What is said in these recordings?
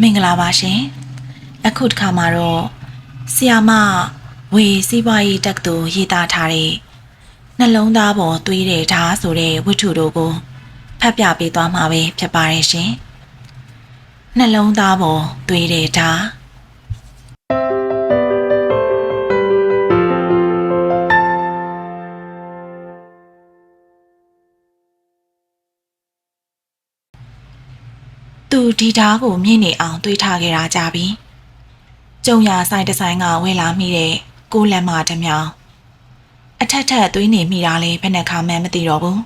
မင်္ဂလာပါရှင်အခုတစ်ခါမှာတော့ဆီယာမဝေစီးပွားရေးတက်သူရေးသားထားတဲ့နှလုံးသားပေါ်သွေးတဲ့ဓာတ်ဆိုတဲ့ဝတ္ထုတို့ကိုဖတ်ပြပေးသွားမှာပဲဖြစ်ပါရဲ့ရှင်နှလုံးသားပေါ်သွေးတဲ့ဓာ ဒီဓာတ်ကိုမြင့်နေအောင်တွေးထားခဲ့တာကြပြီကျုံရဆိုင်ဒီဇိုင်းကဝယ်လာမိတဲ့ကိုလက်မတစ်မြောင်အထက်ထက်သွေးနေမိတာလေဘယ်နှခါမှန်းမသိတော့ဘူး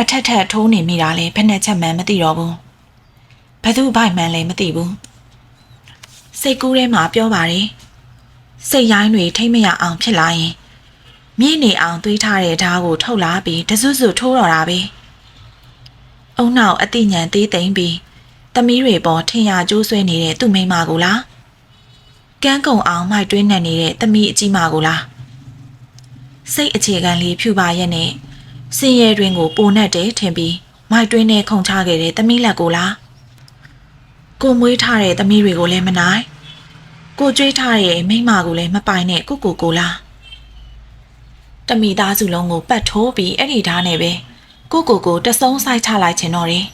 အထက်ထက်ထိုးနေမိတာလေဘယ်နှချက်မှန်းမသိတော့ဘူးဘယ်သူဘိုက်မှန်းလဲမသိဘူးစိတ်ကူးထဲမှာပြောပါတယ်စိတ်ရိုင်းတွေထိမ့်မရအောင်ဖြစ်လာရင်မြင့်နေအောင်သွေးထားတဲ့ဓာတ်ကိုထုတ်လာပြီးတစွတ်စွတ်ထိုးတော့တာပဲအုံနောက်အတိညာန်သေးသိမ့်ပြီး သမီးတွေပေါ်ထင်ရကျိုးဆွဲနေတဲ့သူ့မိန်းမကိုလားကန်းကုံအောင်မိုက်တွင်းနဲ့နေတဲ့သမီးအကြီးမကိုလားစိတ်အခြေခံလေးဖြူပါရဲ့နဲ့စင်ရဲတွင်ကိုပိုနဲ့တယ်ထင်ပြီးမိုက်တွင်းနဲ့ခုန်ချခဲ့တဲ့သမီးလက်ကိုလားကိုမွေးထားတဲ့သမီးတွေကိုလည်းမနိုင်ကိုကြွေးထားတဲ့မိန်းမကိုလည်းမပိုင်နဲ့ကိုကိုကိုလားတမိသားစုလုံးကိုပတ်ထိုးပြီးအဲ့ဒီဓာတ်နဲ့ပဲကိုကိုကိုတဆုံဆိုင်ချလိုက်ချင်တော့တယ်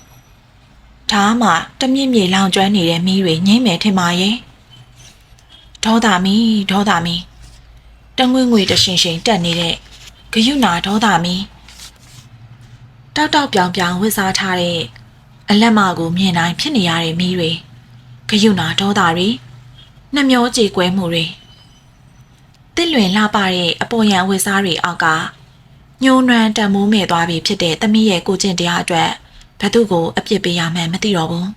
ဒါမှတမြင့်မြေလောင်ကျွမ်းနေတဲ့မီးတွေငိမ့်မယ်ထင်ပါရဲ့ဒေါသမီဒေါသမီတငွေငွေတရှင်ရှင်တက်နေတဲ့ဂယုနာဒေါသမီတောက်တောက်ပြောင်ပြောင်ဝစ်စားထားတဲ့အလက်မကိုမြင်တိုင်းဖြစ်နေရတဲ့မီးတွေဂယုနာဒေါသတွေနှမျောကြေကွဲမှုတွေတစ်လွင်လှပတဲ့အပေါ်ယံဝစ်စားတွေအောက်ကညှိုးနွမ်းတံမိုးမဲ့သွားပြီဖြစ်တဲ့သမီးရဲ့ကိုကျင့်တရားအတွက် ဘသူကိုအပြစ်ပေးရမှန်းမသိတော့ဘူး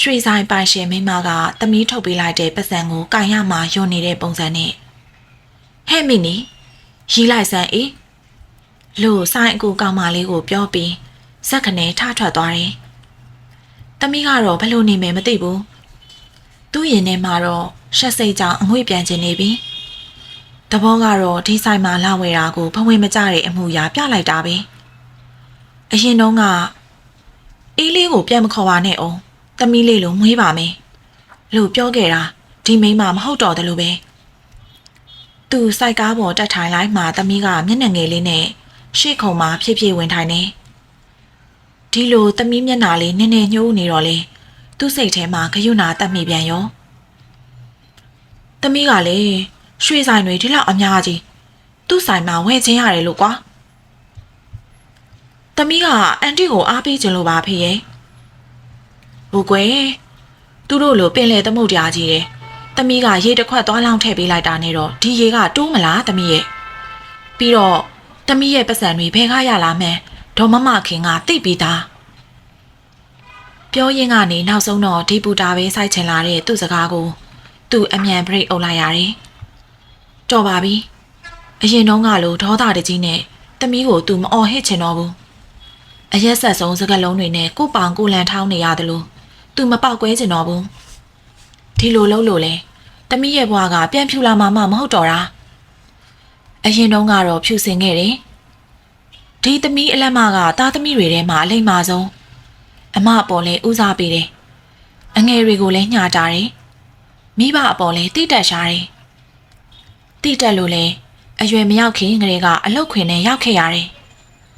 ရွှေဆိုင်ပိုင်ရှင်မိန်းမကသမီးထုတ်ပေးလိုက်တဲ့ပတ်စံကိုကင်ရမှာယွန်နေတဲ့ပုံစံနဲ့ဟဲ့မင်းနီရီးလိုက်စမ်းအေးလို့ဆိုင်အကူကောင်မလေးကိုပြောပြီးဇက်ခနဲထထွက်သွားတယ်။သမီးကတော့ဘယ်လိုနေမယ်မသိဘူး။ သူ့ရင်ထဲမှာတော့ရှက်စိတ်ကြောင့်အငွေ့ပြန်ကျင်နေပြီ။တဘောကတော့ဒီဆိုင်မှာလာဝယ်တာကိုဘဝင်မကြတဲ့အမှုရာပြလိုက်တာပဲ။အရင်တုန်းကအေးလေးကိုပြန်မခေါ်ပါနဲ့အောင်။သမီးလေးလိုမွေးပါမယ်။လို့ပြောခဲ့တာဒီမိန်းမမဟုတ်တော့တယ်လို့ပဲ။သူစိုက်ကားပေါ်တက်ထိုင်လိုက်မှသမီးကမျက်နှာငယ်လေးနဲ့ရှေ့ခုံမှာဖြည်းဖြည်းဝင်ထိုင်နေ။ဒီလိုသမီးမျက်နှာလေးနည်းနည်းညှိုးနေတော့လေ သူ့စိတ်ထဲမှာဂယုဏတက်မိပြန်ရော။သမီးကလေရွှေဆိုင်တွေဒီလောက်အများကြီးသူ့ဆိုင်မှာဝယ်ချင်းရတယ်လို့ကွာ။သမီးကအန်တီကိုအားပေးခြင်းလို့ပါဖေရဲ့။ဟိုကွယ်သူတို့လိုပင်လေသမုတ်တရားကြီးတယ်။သမီးကရေတစ်ခွက်သွားလောင်းထည့်ပေးလိုက်တာနဲ့တော့ဒီရေကတိုးမလားသမီးရဲ့။ပြီးတော့တမီးရဲ့ပတ်စံတွေဘယ်ကရလာမှန်းဒေါ်မမခင်ကသိပြီးသား ပြောရင်းကနေနောက်ဆုံးတော့ဒီပူတာပဲစိုက်ချင်လာတဲ့သူ့စကားကို သူအမြန်ဘရိတ်အုပ်လိုက်ရတယ်။တော်ပါပြီ။အရင်တုန်းကလိုဒေါသတကြီးနဲ့တမီးကိုသူမအော်ဟစ်ချင်တော့ဘူး။အရက်ဆက်ဆုံးစကလုံးတွေနဲ့ကိုပောင်ကိုလန်ထောင်းနေရတယ်လို့သူမပောက်ကွဲချင်တော့ဘူး။ဒီလိုလုပ်လို့လေတမီးရဲ့ဘွားကပြန်ဖြူလာမှမမဟုတ်တော့တာ။အရင်တုန်းကတော့ဖြူစင်ခဲ့တယ်။ဒီသမီးအလက်မကသားသမီးတွေထဲမှာအလိမ္မာဆုံး အမအပေါ်လဲဦးစားပေးတယ်။အငယ်တွေကိုလည်းညှာတာတယ်။မိဘအပေါ်လဲတိတက်ရှားတယ်။တိတက်လို့လဲအရွယ်မရောက်ခင်ကလေးကအလုတ်ခွင်နဲ့ရောက်ခဲ့ရတယ်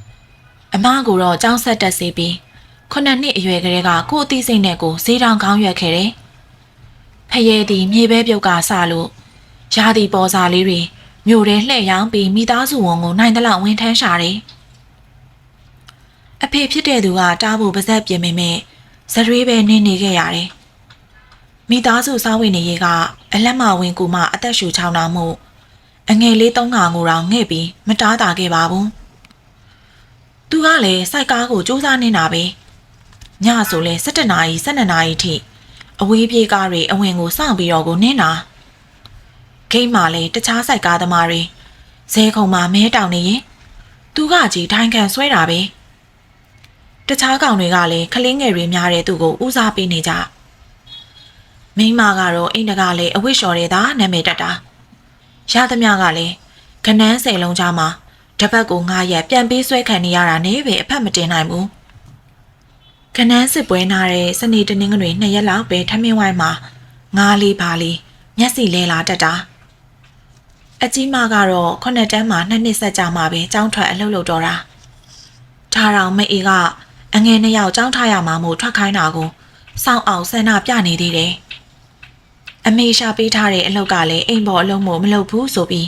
။အမကိုတော့ကြောင်းဆက်တက်စေပြီးခုနှစ်နှစ်အရွယ်ကလေးကကို့အသိစိတ်နဲ့ကိုဈေးတောင်ကောင်းရွက်ခဲ့တယ်။ဖရဲသည်မြေပဲပြုတ်ကဆလို့ရာသီပေါ်စာလေးတွေမြို့ထဲလှည့်ရောင်းပြီးမိသားစုဝန်ကိုနိုင်တလောက်ဝင်ထမ်းရှာတယ်။ အဖေဖြစ်တဲ့သူကတားဖို့ပါဇက်ပြင်မိမဲ့ဇရွေးပဲနင်းနေခဲ့ရတယ်။မိသားစုစားဝင်နေရေးကအလက်မဝင်ကူမှအသက်ရှူချောင်းတာမှုအငယ်လေးသုံးငါငိုတောင်ငှဲ့ပြီးမတားတာခဲ့ပါဘူး။သူကလည်းစိုက်ကားကိုစူးစမ်းနေတာပဲ။ညဆိုလဲ17နာရီ12နာရီထိအဝေးပြေးကားတွေအဝင်ကိုစောင့်ပြီးတော့ကိုနင်းတာ။ဂိမ်းမှာလည်းတခြားစိုက်ကားသမားတွေဇဲခုံမှာမဲတောင်နေရင်သူကကြီးထိုင်ခံဆွဲတာပဲ တခြားကောင်တွေကလည်းခလင်းငယ်တွေများတဲ့သူကိုဦးစားပေးနေကြမိန်းမကတော့အိမ်တကလည်းအဝိရှော်တဲ့သာနာမည်တက်တာရသမျှကလည်းခနန်းစိန်လုံးကြားမှာတပတ်ကိုငါရက်ပြန်ပေးဆွဲခံနေရတာနဲ့ပဲအဖက်မတင်နိုင်ဘူးခနန်းစစ်ပွဲနာတဲ့စနေတနင်္ဂနွေနှစ်ရက်လောက်ပဲထမင်းဝိုင်းမှာငါးလေးပါလေးမျက်စိလဲလာတတ်တာအကြီးမကတော့ခုနှစ်တန်းမှာနှစ်နှစ်ဆက်ကြမှာပဲကြောင်းထွက်အလုပ်လုပ်တော့တာထားတော်မအေးက အငယ်နှစ်ယောက်ကြောင်းထားရမှာမို့ထွက်ခိုင်းတာကိုစောင့်အောင်ဆန္ဒပြနေသေးတယ်အမေရှာပေးထားတဲ့အလုပ်ကလည်းအိမ်ပေါ်အလုပ်မို့မလုပ်ဘူးဆိုပြီး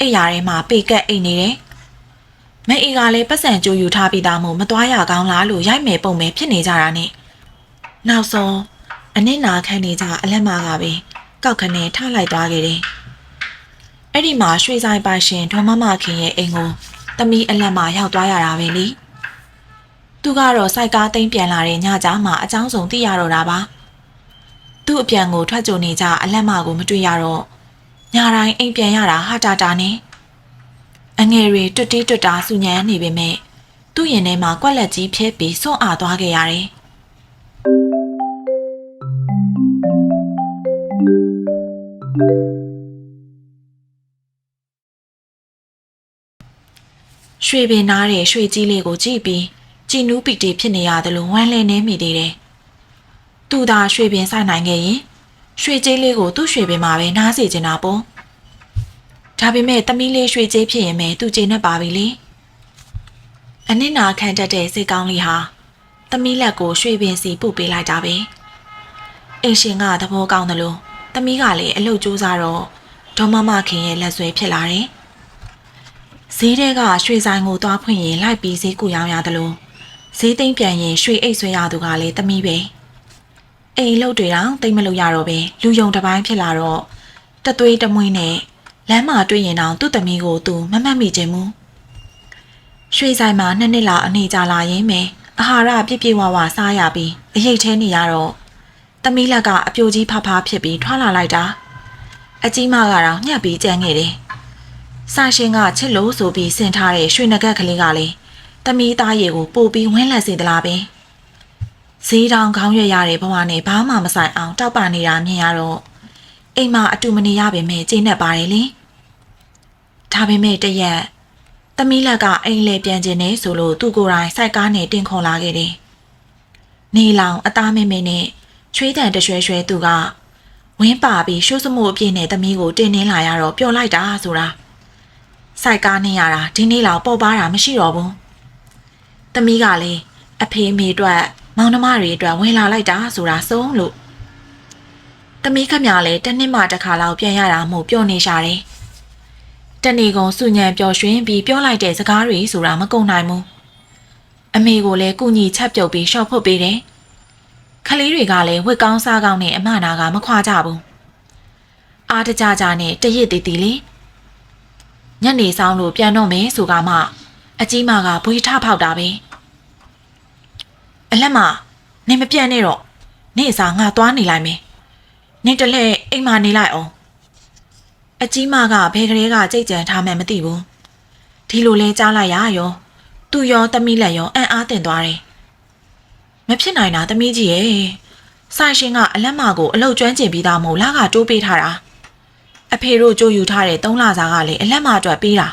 အိယာထဲမှာပေကက်အိတ်နေတယ်မအေးကလည်းပတ်စံကြိုးယူထားပြီးသားမို့မသွားရကောင်းလားလို့ရိုက်မယ်ပုံမယ်ဖြစ်နေကြတာနဲ့နောက်ဆုံးအနစ်နာခံနေကြအလက်မကပဲကောက်ခနဲ့ထားလိုက်သွားခဲ့တယ်အဲ့ဒီမှာရွှေဆိုင်ပိုင်ရှင်ဒေါ်မမခင်ရဲ့အိမ်ကိုတမီအလက်မရောက်သွားရတာပဲလေ သူကတော့စိုက်ကားသိမ်းပြန်လာတဲ့ညကြားမှာအကြောင်းစုံသိရတော့တာပါသူ့အပြန်ကိုထွက်ကြုံနေကြအလက်မကိုမတွေ့ရတော့ညတိုင်းအိမ်ပြန်ရတာဟာတာတာနဲ့အငယ်တွေတွတ်တေးတွတ်တာဆူညံနေပေမဲ့သူ့ရင်ထဲမှာကွက်လက်ကြီးဖြဲပြီးစွန့်အားသွားခဲ့ရတယ်ရွှေပင်နားတဲ့ရွှေကြီးလေးကိုကြည့်ပြီး ကြည်နူးပီတီဖြစ်နေရတယ်လို့ဝမ်းလဲနေမိသေးတယ်။သူသာရွှေပင်ဆိုင်နိုင်ခဲ့ရင်ရွှေကြီးလေးကိုသူ့ရွှေပင်မှာပဲနားစီချင်တာပေါ့။ဒါပေမဲ့သမီးလေးရွှေကြီးဖြစ်ရင်ပဲသူကျေနပ်ပါပြီလေ။အနစ်နာခံတတ်တဲ့စိတ်ကောင်းလေးဟာသမီးလက်ကိုရွှေပင်စီပို့ပေးလိုက်တာပဲ။အိမ်ရှင်ကသဘောကောင်းတယ်လို့သမီးကလည်းအလုပ်ကြိုးစားတော့ဒေါ်မမခင်ရဲ့လက်ဆွဲဖြစ်လာတယ်။ဈေးထဲကရွှေဆိုင်ကိုသွားဖွင့်ရင်လိုက်ပြီးဈေးကူရောင်းရတယ်လို့ ဈေးသိမ့်ပြန်ရင်ရွှေအိတ်ဆွဲရသူကလည်းသမီးပဲအိမ်လုတ်တွေတောင်တိတ်မလို့ရတော့ပဲလူယုံတစ်ပိုင်းဖြစ်လာတော့တသွေးတမွေးနဲ့လမ်းမှာတွေ့ရင်တောင်သူ့သမီးကိုသူမမှတ်မိခြင်းမူရွှေဆိုင်မှာနှစ်နှစ်လောက်အနေကြလာရင်ပဲအာဟာရပြည့်ပြည့်ဝဝစားရပြီးအရေးထဲနေရတော့သမီးလက်ကအပြိုကြီးဖဖဖြစ်ပြီးထွာလာလိုက်တာအကြီးမကတော့ညှက်ပြီးကြမ်းခဲ့တယ်ဆာရှင်ကချစ်လို့ဆိုပြီးဆင်ထားတဲ့ရွှေနဂက်ကလေးကလည်း တမီးသားရေကိုပို့ပြီးဝင်းလက်စေသလားပဲဈေးတောင်ခေါင်းရွက်ရတဲ့ဘဝနဲ့ဘာမှမဆိုင်အောင်တောက်ပနေတာမြင်ရတော့အိမ်မှာအတူမနေရပေမဲ့ကျင်းနေပါတယ်လေဒါပေမဲ့တရက်တမီးလက်ကအိမ်လေပြန်ကျင်နေဆိုလို့သူ့ကိုယ်တိုင်စိုက်ကားနဲ့တင်ခေါ်လာခဲ့တယ်နေလောင်အသားမင်းမင်းနဲ့ချွေးတန်တရွှဲရွှဲသူကဝင်းပါပြီးရှိုးစမို့အပြည့်နဲ့တမီးကိုတင်နှင်းလာရတော့ပျော်လိုက်တာဆိုတာစိုက်ကားနေရတာဒီနေ့လောက်ပေါ့ပါတာမရှိတော့ဘူး။ တမီးကလည်းအဖေမေအတွက်မောင်နှမတွေအတွက်ဝင်လာလိုက်တာဆိုတာဆုံးလို့တမီးခမလည်းတစ်နှစ်မှတစ်ခါလောက်ပြန်ရတာမို့ပြောနေရှာတယ်။တနေ့ကုန်စုညံပျော်ရွှင်ပြီးပြောလိုက်တဲ့စကားတွေဆိုတာမကုန်နိုင်ဘူး။အမေကိုလည်းကုညီချက်ပြုတ်ပြီးရှော့ဖွတ်ပေးတယ်။ခလေးတွေကလည်းဝက်ကောင်းစားကောင်းနဲ့အမနာကမခွာကြဘူး။အားတကြကြနဲ့တရစ်တီတီလေးညနေဆောင်လို့ပြန်တော့မယ်ဆိုကမှ အကြီးမကဘွေထဖောက်တာပဲအလက်မနေမပြတ်နဲ့တော့နေအစားငါသွားနေလိုက်မယ်နေတလဲအိမ်မနေလိုက်အောင်အကြီးမကဘယ်ကလေးကကြိတ်ကြံထားမှန်းမသိဘူးဒီလိုလဲကြားလိုက်ရရောသူရောသမီးလက်ရောအံ့အားတင်သွားတယ်မဖြစ်နိုင်တာသမီးကြီးရဲ့ဆိုင်ရှင်ကအလက်မကိုအလုတ်ကျွမ်းကျင်ပြီးသားမို့လာကတိုးပေးထားတာအဖေတို့ကြိုးယူထားတဲ့သုံးလစာကလည်းအလက်မအတွက်ပေးတာ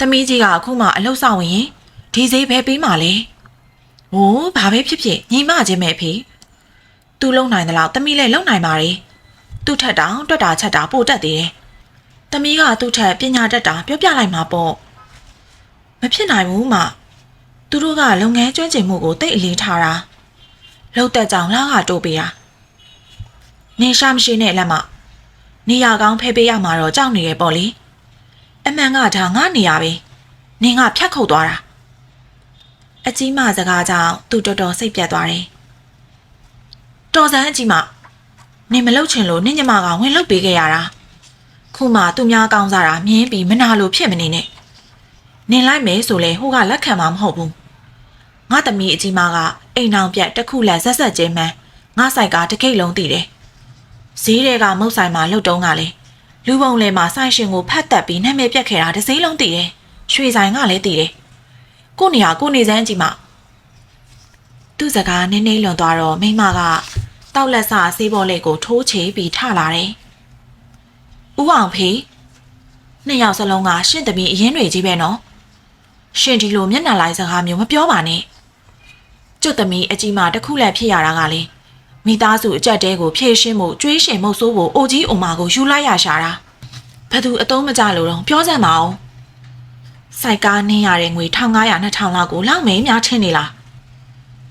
သမီးကြီးကအခုမှအလုတ်ဆောင်ဝင်ရင်ဒီဈေးပဲပေးမှလဲဟိုးဘာပဲဖြစ်ဖြစ်ညီမချင်းပဲဖေသူလုံနိုင်သလားသမီးလည်းလုံနိုင်ပါ रे သူ့ထက်တောင်တွက်တာချက်တာပိုတက်သေးတယ်သမီးကသူ့ထက်ပညာတတ်တာပြောပြလိုက်မှာပေါ့မဖြစ်နိုင်ဘူးမသူတို့ကလုပ်ငန်းကျွမ်းကျင်မှုကိုတိတ်အလေးထားတာလှုပ်သက်ကြောင်လာကတိုးပေးတာနေရှာမရှိနဲ့လက်မနေရကောင်းဖဲပေးရမှာတော့ကြောက်နေရပေါ့လေ အမှန်ကဒါငါနေရပဲနင်ကဖြတ်ခုတ်သွားတာအကြီးမစကားကြောင့်သူတော်တော်စိတ်ပြတ်သွားတယ်တော်စမ်းအကြီးမနင်မလုတ်ချင်လို့နင့်ညမကဝင်လုတ်ပေးခဲ့ရတာခုမှသူများကောင်းစားတာမြင်းပြီးမနာလို့ဖြစ်မနေနဲ့နင်လိုက်မယ်ဆိုလဲဟိုကလက်ခံမှာမဟုတ်ဘူးငါသမီးအကြီးမကအိမ်အောင်ပြက်တစ်ခုလက်ဆက်ဆက်ချင်းမှန်းငါဆိုင်ကတကိတ်လုံးတည်တယ်ဈေးတွေကမုတ်ဆိုင်မှာလှုပ်တုံးကလည်း လူပုံလဲမှာဆိုင်ရှင်ကိုဖတ်တက်ပြီးနာမည်ပြက်ခဲ့တာတစ်စိမ်းလုံးတည်တယ်ရွှေဆိုင်ကလည်းတည်တယ်ကိုနေဟာကိုနေစမ်းကြည့်မသူ့စကားနည်းနည်းလွန်သွားတော့မိမကတောက်လက်စဆေးဘောလေးကိုထိုးချေပြီးထလာတယ်ဥအောင်ဖေနှစ်ယောက်စလုံးကရှင့်သမီးအရင်တွေကြီးပဲနော်ရှင်ဒီလိုမျက်နှာလိုက်စကားမျိုးမပြောပါနဲ့ကျွတ်သမီးအကြီးမတစ်ခုလည်းဖြစ်ရတာကလေ မိသားစုအကြက်တဲကိုဖြည့်ရှင်းမှုကျွေးရှင်မုတ်ဆိုးဖို့အိုကြီးအိုမာကိုယူလိုက်ရရှာတာဘသူအတုံးမကြလို့တော့ပြောစမ်းပါအောင်စိုက်ကားနင်းရတဲ့ငွေ1500 2000လောက်ကိုလောက်မင်းများချင်းနေလား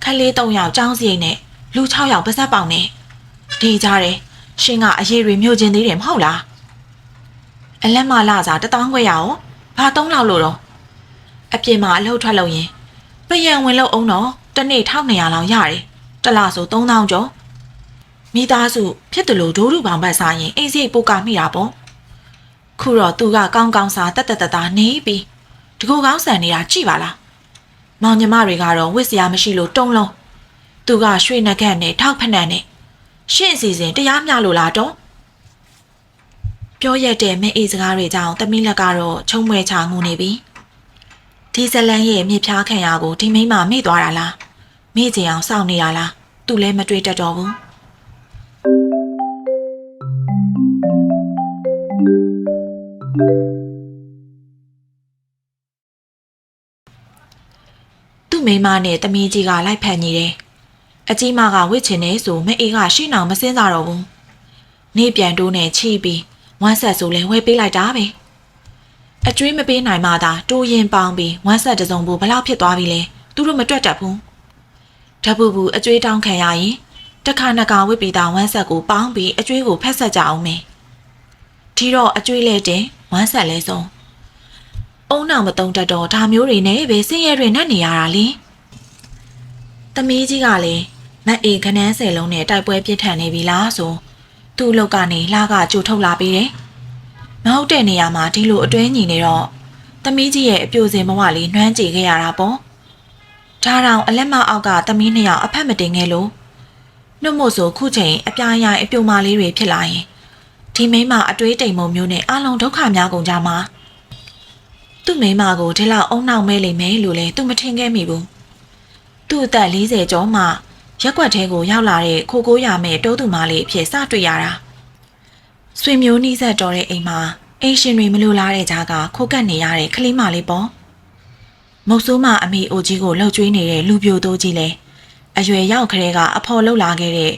ခလေး3ယောက်ចောင်းစရိတ်နဲ့လူ6ယောက်ပါဇက်ပေါင်နဲ့ဒီကြတယ်ရှင်ကအရေးတွေမြို့ချင်းသေးတယ်မဟုတ်လားအလက်မလာစားတထောင်ခွဲရအောင်ဘာသုံးလောက်လို့တော့အပြင်မှာအလုပ်ထွက်လို့ရင်ပယံဝင်လို့အောင်တော့တစ်နေ့1200လောက်ရတယ်တစ်လဆို3000ကျော် မိသားစုဖြစ်တယ်လို့ဒိုးဒူပေါင်ဘတ်စားရင်အိမ်စိတ်ပိုကမိတာပေါ့ခုတော့သူကကောင်းကောင်းစားတက်တက်တက်တာနေပြီးတကူကောင်းဆန်နေတာကြည်ပါလားမောင်ညီမတွေကတော့ဝစ်စရာမရှိလို့တုံးလုံးသူကရွှေနှက်ခတ်နဲ့ထောက်ဖက်နှက်နဲ့ရှင့်အစီစဉ်တရားမျှလို့လားတော့ပြောရက်တဲ့မဲအေးစကားတွေကြောင့်တမီးလက်ကတော့ချုံမွဲချငူနေပြီဒီဇလန်ရဲ့မြေဖြားခံရကိုဒီမိမမေ့သွားတာလားမေ့ကြအောင်စောင့်နေရလားသူလည်းမတွေးတတ်တော့ဘူး သူ့မိမနဲ့တမီးကြီးကလိုက်ဖက်နေတယ်အကြီးမကဝစ်ချင်နေဆိုမဲအေးကရှင်းအောင်မစင်းစားတော့ဘူးနေပြန်တိုးနဲ့ချိပြီးဝမ်းဆက်ဆိုလဲဝဲပေးလိုက်တာပဲအကျွေးမပေးနိုင်မှသာတိုးရင်ပေါင်းပြီးဝမ်းဆက်တစုံဘူးဘလောက်ဖြစ်သွားပြီလဲသူတို့မတွက်တတ်ဘူးဓပူပူအကျွေးတောင်းခံရရင်တစ်ခါနှစ်ခါဝစ်ပြီးသားဝမ်းဆက်ကိုပေါင်းပြီးအကျွေးကိုဖက်ဆက်ကြအောင်မယ်ဒီတော့အကျွေးလဲတင် ဝမ်းဆက်လဲဆုံးအုံနောက်မတုံတတ်တော့ဒါမျိုးတွေနဲ့ပဲစင်းရဲတွေနဲ့နေရတာလေတမီးကြီးကလည်းမက်အေခနန်းဆယ်လုံးနဲ့တိုက်ပွဲပြစ်ထန်နေပြီလားဆိုသူ့အလုပ်ကနေလှကကြိုထုတ်လာပေးတယ်။မဟုတ်တဲ့နေရာမှာဒီလိုအတွဲညီနေတော့သမီးကြီးရဲ့အပြိုစင်ဘဝလေးနှွမ်းကြည့်ခဲ့ရတာပေါ့။ဒါတောင်အလက်မအောက်ကသမီးနှစ်ယောက်အဖက်မတင်ခဲ့လို့နှုတ်မို့ဆိုခုချိန်အပြားရိုင်အပြိုမာလေးတွေဖြစ်လာရင် ဒီမိမအတွေးတိမ်မုံမျိုးနဲ့အလုံးဒုက္ခများကုန်ကြမှာသူ့မိမကိုဒီလောက်အုံနောက်မဲလိမ့်မယ်လို့လဲသူမထင်ခဲ့မိဘူး။သူ့အသက်40ကျော်မှရက်ွက်ထဲကိုရောက်လာတဲ့ခိုကိုရမဲ့တိုးသူမလေးအဖြစ်စတွေ့ရတာဆွေမျိုးနှီးဆက်တော်တဲ့အိမ်မှာအိမ်ရှင်တွေမလိုလားတဲ့ကြားကခိုးကပ်နေရတဲ့ကလေးမလေးပေါ့မုတ်ဆိုးမအမေအိုကြီးကိုလှုပ်ကြွေးနေတဲ့လူပြိုတိုးကြီးလဲအရွယ်ရောက်ခရဲကအဖော်လှုပ်လာခဲ့တဲ့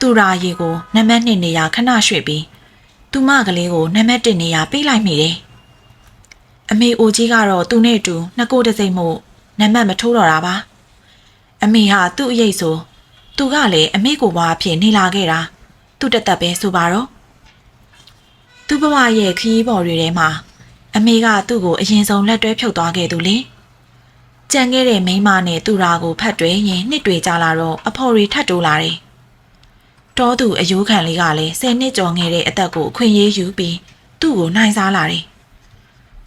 သူရာရီကိုနံပါတ်2နေရာခဏရွှေ့ပြီး သူမကလေးကိုနံပါတ်1နေရာပေးလိုက်မိတယ်အမေအိုကြီးကတော့သူနဲ့အတူနှစ်ကိုယ်တစ်စိမ့်မှုနံပါတ်မထိုးတော့တာပါအမေဟာသူ့အရေးဆိုသူကလည်းအမေကိုဘွားအဖြစ်နေလာခဲ့တာသူတသက်ပဲဆိုပါတော့သူ့ဘဝရဲ့ခရီးပေါ်တွေထဲမှာအမေကသူ့ကိုအရင်ဆုံးလက်တွဲဖြုတ်သွားခဲ့သူလေကြံခဲ့တဲ့မိန်းမနဲ့သူ့ရာကိုဖတ်တွဲရင်နှစ်တွေကြာလာတော့အဖော်တွေထပ်တိုးလာတယ် တောသူအယိုးခံလေးကလည်းဆယ်နှစ်ကျော်ငယ်တဲ့အသက်ကိုအခွင့်အရေးယူပြီးသူ့ကိုနိုင်စားလာတယ်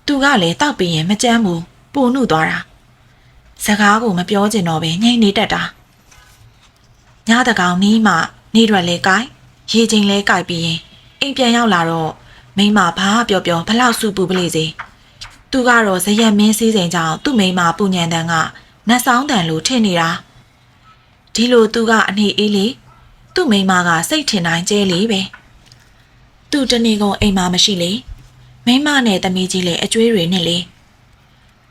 သူကလည်းတောက်ပြီးရင်မကြမ်းဘူးပိုနှုတ်သွားတာစကားကိုမပြောချင်တော့ပဲငြိမ်နေတတ်တာညတကောင်နီးမှနေရွက်လဲကြိုက်ရေချိန်လဲကြိုက်ပြီးရင်အိမ်ပြန်ရောက်လာတော့မိမဘာပြောပြောဘလောက်စုပူပလေစေသူကတော့ဇရက်မင်းစည်းစိမ်ကြောင့်သူ့မိမပူညံတန်ကနတ်ဆောင်တန်လိုထင်နေတာဒီလိုသူကအနေအေးလေ သူ့မိမကစိတ်ထင်တိုင်းကျဲလေပဲသူတနေ့ကုန်အိမ်မှာမရှိလေမိမနဲ့တမီးကြီးလည်းအကျွေးတွေနဲ့လေ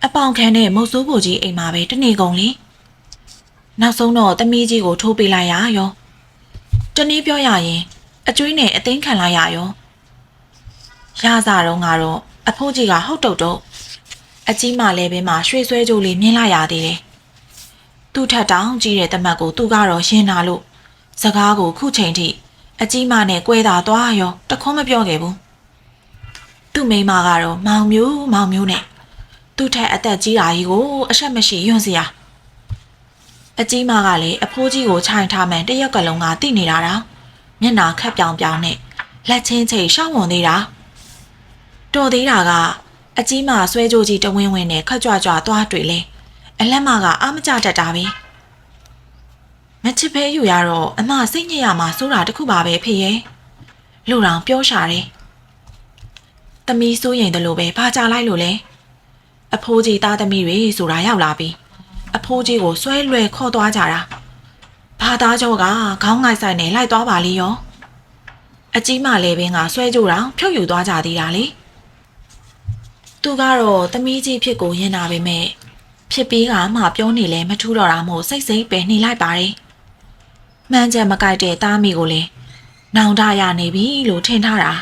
အပေါင်ခံတဲ့မုတ်ဆိုးဖို့ကြီးအိမ်မှာပဲတနေ့ကုန်လေနောက်ဆုံးတော့တမီးကြီးကိုထိုးပေးလိုက်ရရောတနည်းပြောရရင် အကျွေးနဲ့အသိမ်းခံလိုက်ရရောရစားတော့ကတော့အဖိုးကြီးကဟုတ်တုတ်တုတ်အကြီးမလည်းပဲမှာရွှေဆွဲကြိုးလေးမြင်လိုက်ရသေးတယ်သူ့ထက်တောင်ကြီးတဲ့တမတ်ကိုသူကတော့ရှင်းလာလို့ စကားကိုခုချိန်ထိအကြီးမနဲ့꿰တာသွားရောတခွန်းမပြောခဲ့ဘူးသူ့မိမကတော့မောင်မျိုးမောင်မျိုးနဲ့သူ့ထက်အသက်ကြီးတာကြီးကိုအဆက်မရှိယွန့်စရာအကြီးမကလည်းအဖိုးကြီးကိုခြိုင်ထားမှန်တရက်ကလုံးကတိနေတာတော့မျက်နာခက်ပြောင်ပြောင်နဲ့လက်ချင်းချိတ်ရှောင်းဝင်သေးတာတော်သေးတာကအကြီးမဆွဲကြိုးကြီးတဝင်းဝင်းနဲ့ခက်ကြွကြွသွားတွေ့လဲအလက်မကအာမကြတတ်တာပဲ မချစ်ဖဲယူရတော့အမစိတ်ညစ်ရမှာစိုးတာတခုပါပဲဖေရဲ့လူတော်ပြောရှာတယ်တမီးစိုးရင်တလို့ပဲဘာကြလိုက်လို့လဲအဖိုးကြီးသားသမီးတွေဆိုတာရောက်လာပြီအဖိုးကြီးကိုဆွဲလွယ်ခေါ်သွားကြတာဘာသားကျော်ကခေါင်းငိုက်ဆိုင်နဲ့လိုက်သွားပါလေရောအကြီးမလေးပင်ကဆွဲကြတာဖြုတ်ယူသွားကြသေးတာလေသူကတော့သမီးကြီးဖြစ်ကိုရင်တာပဲမဲ့ဖြစ်ပြီးကမှပြောနေလဲမထူးတော့တာမို့စိတ်စိတ်ပဲနှိလိုက်ပါတယ်။ မှန်းချက်မကြိုက်တဲ့သားမိကိုလည်းနောင်တရနေပြီလို့ထင်ထားတာ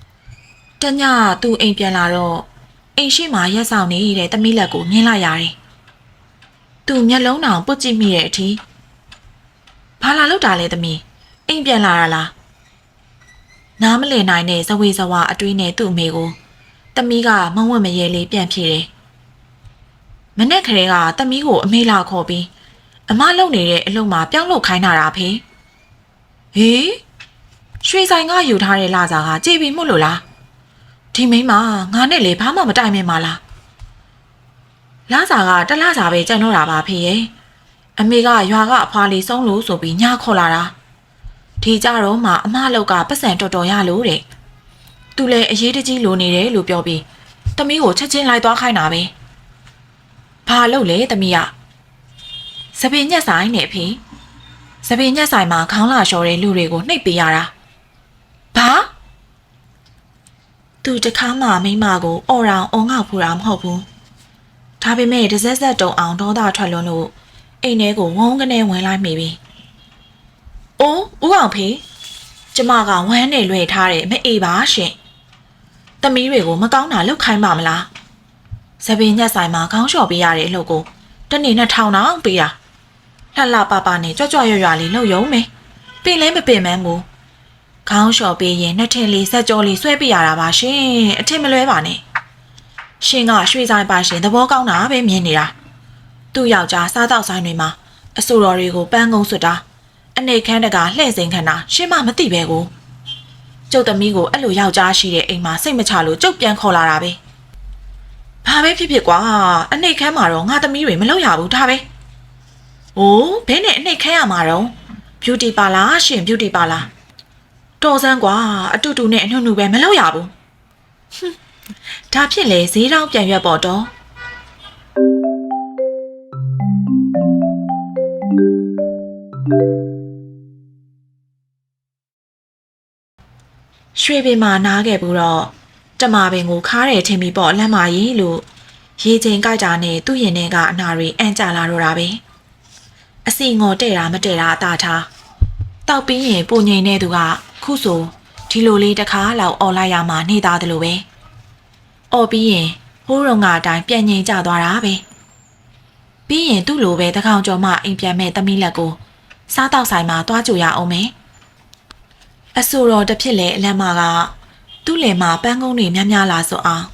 ။တညသူအိမ်ပြန်လာတော့အိမ်ရှိမှရက်ဆောင်နေတဲ့သမီးလက်ကိုမြင်လိုက်ရတယ်။သူမျက်လုံးတောင်ပုတ်ကြည့်မိတဲ့အထိဘာလာလောက်တာလဲသမီးအိမ်ပြန်လာတာလား။နားမလည်နိုင်တဲ့ဇဝေဇဝါအတွေးနဲ့သူ့အမေကိုတမီးကမဝတ်မရဲလေးပြန်ဖြေတယ်။မနေ့ကလေးကတမီးကိုအမေလာခေါ်ပြီး အမလုံနေတဲ့အလုပ်မှာပြောင်းလုပ်ခိုင်းတာတာဖေ။ဟေးရွှေဆိုင်ကယူထားတဲ့လာစားကကြည်ပြီးမှုလို့လား။ဒီမိန်းမငါနဲ့လေဘာမှမတိုင်မင်ပါလား။လာစားကတလားစားပဲကြံတော့တာပါဖေရဲ့။အမေကရွာကအဖွာလေးဆုံးလို့ဆိုပြီးညခေါ်လာတာ။ဒီကြတော့မှအမလောက်ကပတ်စံတော်တော်ရလို့တဲ့။သူလည်းအရေးတကြီးလိုနေတယ်လို့ပြောပြီးတမီးကိုချက်ချင်းလိုက်သွားခိုင်းတာပဲ။ဘာလုပ်လဲတမီးက။ စပင်ညက်ဆိုင်နဲ့ဖေ။စပင်ညက်ဆိုင်မှာခေါင်းလာလျှော်တဲ့လူတွေကိုနှိပ်ပေးရတာ။ဘာသူတခါမှမိန်းမကိုအော်ရောင်အောင်ငေါ့ဖူတာမဟုတ်ဘူး။ဒါပေမဲ့တစ်စက်စက်တုံအောင်ဒေါသထွက်လွန်းလို့အိမ်ထဲကိုဝုန်းကနေဝင်လိုက်မိပြီ။အိုးဦးအောင်ဖေကျမကဝမ်းနဲ့လွှဲထားတယ်မအေးပါရှင်။တမီးတွေကိုမကောင်းတာလောက်ခိုင်းပါမလား။စပင်းညက်ဆိုင်မှာခေါင်းလျှော်ပေးရတဲ့အလုပ်ကိုတနေ့နဲ့ထောင်တောင်ပေးတာ။ လှလှပပနဲ့ကြွကြွရွရွလေးလှုပ်ယုံမယ်။ပင်လဲမပင်မန်းဘူး။ခေါင်းလျှော်ပေးရင်နှစ်ထင်လေးဆက်ကြောလေးဆွဲပေးရတာပါရှင်။အထင်မလွဲပါနဲ့။ရှင်ကရွှေဆိုင်ပါရှင်သဘောကောင်းတာပဲမြင်နေတာ။သူ့ယောက်ျားစားတော့ဆိုင်တွေမှာအဆိုတော်တွေကိုပန်းကုန်းဆွတ်တာအနေခန်းတကလှဲ့စိန်ခန်းတာရှင်းမမသိပဲကိုကျုပ်သမီးကိုအဲ့လိုယောက်ျားရှိတဲ့အိမ်မှာစိတ်မချလို့ကျုပ်ပြန်ခေါ်လာတာပဲ။ဘာပဲဖြစ်ဖြစ်ကွာအနှိတ်ခမ်းမှာတော့ငါသမီးတွေမလုပ်ရဘူးဒါပဲ။ အိုးဘယ်နဲ့အနှိတ်ခမ်းရမှာတော့ beauty ပါလားရှင် beauty ပါလား။တော်စမ်းကွာအတူတူနဲ့အနှုတ်နှုတ်ပဲမလုပ်ရဘူး။ဟွန်းဒါဖြစ်လေဈေးတောင်ပြန်ရွက်ပေါ်တော့ရွှေပင်မှာနားခဲ့ဘူးတော့တမပင်ကိုခါးတယ်ထင်ပြီးပေါ့လမ်းမကြီးလို့ရေချိန်ကြိုက်တာနဲ့သူ့ရင်ထဲကအနာတွေအန်ကြလာတော့တာပဲ အစီငေါ်တဲ့တာမတဲ့တာအသာထားတောက်ပြီးရင်ပုံငိန်တဲ့သူကခုဆိုဒီလိုလေးတစ်ခါလောက်អော်လိုက်ရမှနေသားတယ်လို့ပဲអော်ပြီးရင်ဟိုးရုံကအတိုင်းပြန်ငိန်ကြသွားတာပဲပြီးရင်သူ့လိုပဲတကောင်ကျော်မှအိမ်ပြန်မဲ့သမီးလက်ကိုစားတော့ဆိုင်မှာတွားကြရအောင်မယ် အဆိုတော်တစ်ဖြစ်လေအလန့်မကသူ့လယ်မှာပန်းကုန်းတွေများများလာဆိုအောင်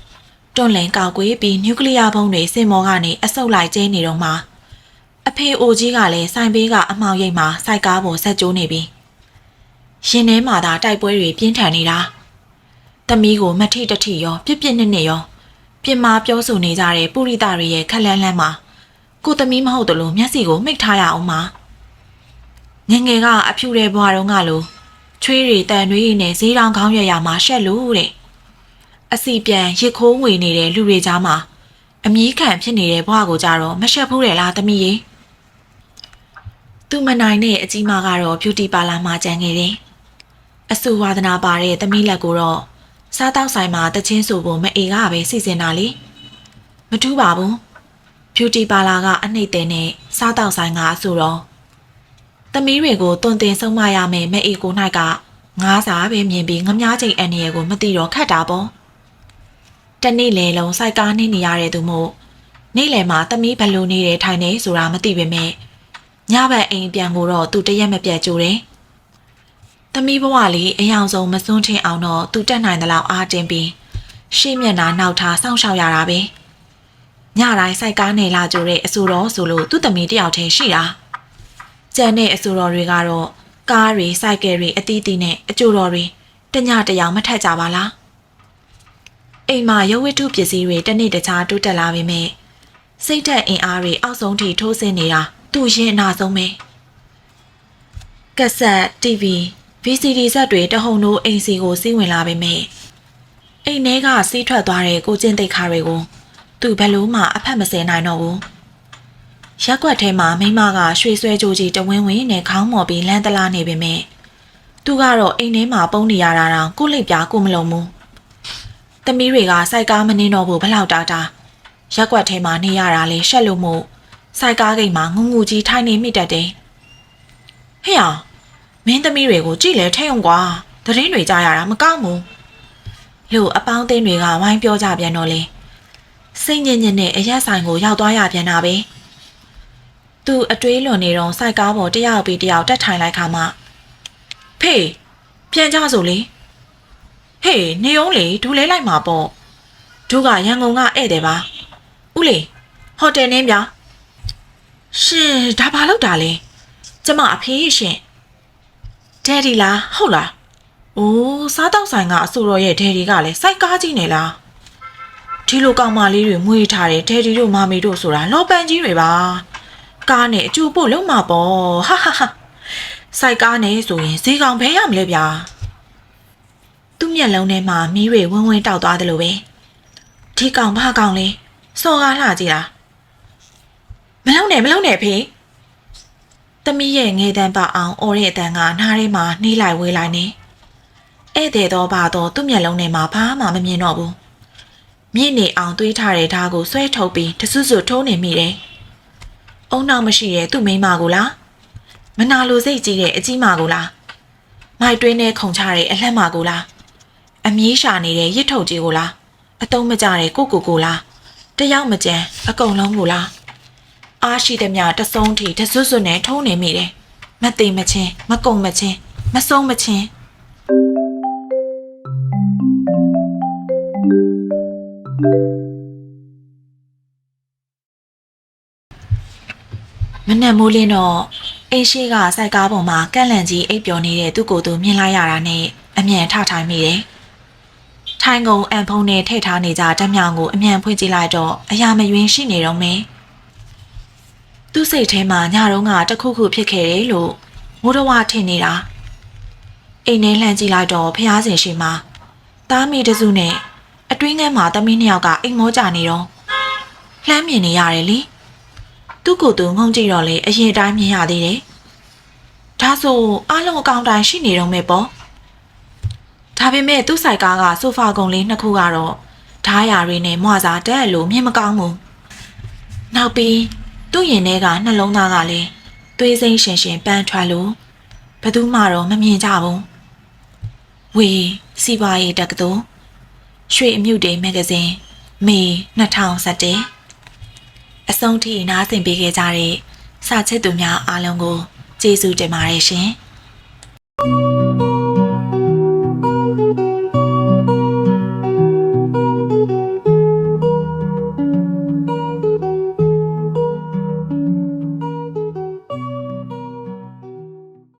တွန့်လင်ကောက်ကွေးပြီးနျူကလ িয়ার ဘုံတွေစင်မောကနေအဆုတ်လိုက်ကျင်းနေတော့မှအ ဖေအိုကြီးကလည်းဆိုင်ဘေးကအမောင်ရိပ်မှာစိုက်ကားပေါ်ဆက်ကျိုးနေပြီရင်ထဲမှာသာတိုက်ပွဲတွေပြင်းထန်နေတာတမီးကိုမထိတထိရောပြစ်ပြစ်နစ်နစ်ရောပြင်မာပြောဆိုနေကြတဲ့ပုရိသတွေရဲ့ခက်လန်းလန်းမှာကိုသမီးမဟုတ်တလို့မျက်စိကိုမိတ်ထားရအောင်ပါငယ်ငယ်ကအဖြူတဲ့ဘွားတုန်းကလို့ချွေးတွေတန်တွေးနဲ့ဈေးတောင်ခေါင်းရရမှာရှက်လို့တဲ့အစီပြန်ရစ်ခိုးငွေနေတဲ့လူတွေကြားမှာအမြည်ခံဖြစ်နေတဲ့ဘဝကိုကြတော့မရှက်ဘူးလေလားသမီးရေ သူမနိုင်တဲ့အကြီးမကတော့ beauty parlor မှာကြံခဲ့တယ်အဆူဝါဒနာပါတဲ့သမီးလက်ကိုတော့စားတောက်ဆိုင်မှာတချင်းဆိုဖို့မအေကပဲစီစဉ်တာလေမထူးပါဘူး beauty parlor ကအနှိမ့်တဲ့နဲ့စားတောက်ဆိုင်ကအဆူတော့သမီးတွေကိုတွင်တင်ဆုံးမရမယ်မဲ့အေကို၌ကငားစာပဲမြင်ပြီးငမားချိန်အန်ရယ်ကိုမသိတော့ခတ်တာပေါ့တနေ့လေလုံးစိုက်ကားနေနေရတဲ့သူမို့နေ့လယ်မှာသမီးဘလို့နေတယ်ထိုင်နေဆိုတာမသိပေမဲ့ ညဘက်အိမ်ပြန်ကိုတော့သူတရက်မပြတ်ကြိုးတယ်သမီးဘဝလေးအယောင်ဆုံးမစွန်းထင်အောင်တော့သူတက်နိုင်သလောက်အားတင်ပြီးရှေ့မျက်နှာနောက်ထားစောင့်ရှောက်ရတာပဲညတိုင်းစိုက်ကားနေလာကြတဲ့အဆူတော်ဆိုလို့သူ့သမီးတယောက်တည်းရှိတာကျန်တဲ့အဆိုတော်တွေကတော့ကားတွေစိုက်ကယ်တွေအသီးသီးနဲ့အကျိုးတော်တွေတညတယောင်မထက်ကြပါလားအိမ်မှာရုပ်ဝတ္ထုပစ္စည်းတွေတစ်နေ့တခြားတိုးတက်လာပေမဲ့စိတ်သက်အင်အားတွေအောက်ဆုံးထိထိုးဆင်းနေတာ သူ့ရင်အနာဆုံးပဲကက်ဆက် TV VCD ဆက်တွေတဟုန်တို့အိမ်စီကိုစီးဝင်လာပေမဲ့အိမ်ထဲကစီးထွက်သွားတဲ့ကိုကျင်းတိတ်ခါတွေကိုသူဘယ်လို့မှအဖက်မစဲနိုင်တော့ဘူးရက်ွက်ထဲမှာမိမကရွှေဆွဲကြိုးကြီးတဝင်းဝင်းနဲ့ခေါင်းမော်ပြီးလမ်းတလားနေပေမဲ့သူကတော့အိမ်ထဲမှာပုံနေရတာတောင်ကိုလိပ်ပြားကိုမလုံးဘူးတသမီးတွေကစိုက်ကားမနှင်းတော့ဘူးဘလောက်တာတာရက်ွက်ထဲမှာနေရတာလေရှက်လို့မို့ စိုက်ကားဂိတ်မှာငုံငူကြီးထိုင်နေမိတတ်တယ်ဟေ့အောင်မင်းသမီးတွေကိုကြည့်လဲထဲအောင်ကွာသတင်းတွေကြားရတာမကောင်းဘူးလို့အပေါင်းအသင်းတွေကဝိုင်းပြောကြပြန်တော့လေစိတ်ညစ်ညစ်နဲ့အရက်ဆိုင်ကိုရောက်သွားရပြန်တာပဲသူအတွေးလွန်နေတော့စိုက်ကားပေါ်တယောက်ပြီးတယောက်တက်ထိုင်လိုက်ခါမှဖေးပြန်ကြစို့လေဟေးနေအောင်လေဒူလဲလိုက်မှာပေါ့ဒူကရန်ကုန်ကဧည့်တယ်ပါဦးလေဟိုတယ်နင်းဗျာ ရှင်ဒါဘာလို့တာလဲကျမအဖေရှင်ဒယ်ဒီလားဟုတ်လားအိုးစားတောက်ဆိုင်ကအဆိုတော်ရဲ့ဒယ်ဒီကလည်းစိုက်ကားကြီးနေလားဒီလိုကောင်မလေးတွေမွေးထားတဲ့ဒယ်ဒီတို့မမီတို့ဆိုတာလောပန်ကြီးတွေပါကားနဲ့အကျူပို့လုံးမှာပေါ့ဟာဟာဟာစိုက်ကားနဲ့ဆိုရင်ဈေးကောင်ဘဲရမလဲဗျာသူ့မျက်လုံးထဲမှာမီးတွေဝင်းဝင်းတောက်သွားတယ်လို့ပဲဒီကောင်ဘာကောင်လဲစော်ကားလှကြည့်လား မလုံနဲ့မလုံနဲ့ဖေသမီးရဲ့ငယ်တန်းပအောင်အော်ရဲ့အတန်ကနားထဲမှာနှီးလိုက်ဝေးလိုက်နေဧည့်သည်တော့ပါတော့သူ့မျက်လုံးထဲမှာဘာမှမမြင်တော့ဘူးမြင့်နေအောင်တွေးထားတဲ့ဓာတ်ကိုဆွဲထုတ်ပြီးတစွတ်စွတ်ထိုးနေမိတယ်အုံနောက်မရှိရဲ့သူ့မိန်းမကိုလားမနာလိုစိတ်ကြီးတဲ့အကြီးမကိုလားမိုက်တွင်းနဲ့ခုံချတဲ့အလှက်မကိုလားအမြီးရှာနေတဲ့ရစ်ထုတ်ကြီးကိုလားအတုံးမကြတဲ့ကိုကိုကိုလားတယောက်မကြမ်းအကုန်လုံးကိုလား အားရှိသည်များတဆုံးထိတစွတ်စွတ်နဲ့ထုံးနေမိတယ်မသိမချင်းမကုံမချင်းမဆုံးမချင်းမနက်မိုးလင်းတော့အိမ်ရှိကစိုက်ကားပေါ်မှာကန့်လန့်ကြီးအိပ်ပျော်နေတဲ့သူ့ကိုယ်သူမြင်လိုက်ရတာနဲ့အမြန်ထထိုင်မိတယ်။ထိုင်ကုန်အန်ဖုံနဲ့ထည့်ထားနေကြဓာတ်မြောင်ကိုအမြန်ဖွင့်ကြည့်လိုက်တော့အရာမယွင်းရှိနေတော့မယ်။ သူ့စိတ်ထဲမှာညတုန်းကတခုခုဖြစ်ခဲ့တယ်လို့မိုးတော်ဝထင်နေတာ။အိမ်ထဲလှမ်းကြည့်လိုက်တော့ဖျားစင်ရှိမှာသားမီတစုနဲ့အတွင်းထဲမှာသမီးနှစ်ယောက်ကအိမ်မောကြနေတော့လှမ်းမြင်နေရတယ်လေ။သူ့ကိုယ်သူငုံကြည့်တော့လေအရင်တိုင်းမြင်ရသေးတယ်။ဒါဆိုအားလုံးအကောင့်တိုင်းရှိနေတော့မယ်ပေါ့။ဒါပေမဲ့သူ့ဆိုင်ကားကဆိုဖာကုံလေးနှစ်ခုကတော့ဓားရတွေနဲ့မွာစာတက်လို့မြင်မကောင်းဘူး။နောက်ပြီး သူ့ရင်ထဲကနှလုံးသားကလည်းသွေးစိမ့်ရှင်ရှင်ပန်းထွက်လို့ဘယ်သူမှတော့မမြင်ကြဘူး။ဝေစီပွားရေးတက္ကသိုလ်ရွှေအမြုတေမဂ္ဂဇင်းမေ2017အဆုံးထိနားဆင်ပေးခဲ့ကြတဲ့စာချစ်သူများအားလုံးကိုကျေးဇူးတင်ပါတယ်ရှင်။